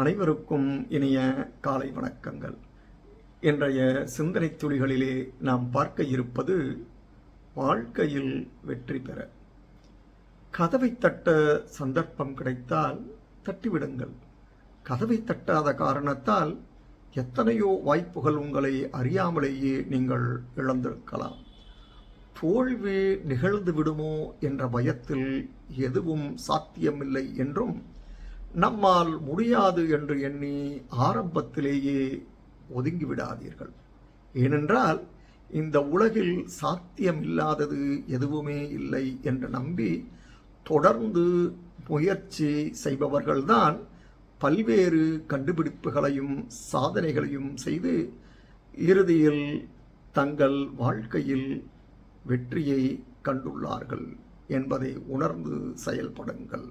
அனைவருக்கும் இனிய காலை வணக்கங்கள். இன்றைய சிந்தனை துளிகளிலே நாம் பார்க்க இருப்பது வாழ்க்கையில் வெற்றி பெற. கதவை தட்ட சந்தர்ப்பம் கிடைத்தால் தட்டிவிடுங்கள். கதவை தட்டாத காரணத்தால் எத்தனையோ வாய்ப்புகள் உங்களை அறியாமலேயே நீங்கள் இழந்திருக்கலாம். தோல்வி நிகழ்ந்து விடுமோ என்ற பயத்தில் எதுவும் சாத்தியமில்லை என்றும் நம்மால் முடியாது என்று எண்ணி ஆரம்பத்திலேயே ஒதுங்கிவிடாதீர்கள். ஏனென்றால் இந்த உலகில் சாத்தியமில்லாதது எதுவுமே இல்லை என்று நம்பி தொடர்ந்து முயற்சி செய்பவர்கள்தான் பல்வேறு கண்டுபிடிப்புகளையும் சாதனைகளையும் செய்து இறுதியில் தங்கள் வாழ்க்கையில் வெற்றியை கண்டுள்ளார்கள் என்பதை உணர்ந்து செயல்படுங்கள்.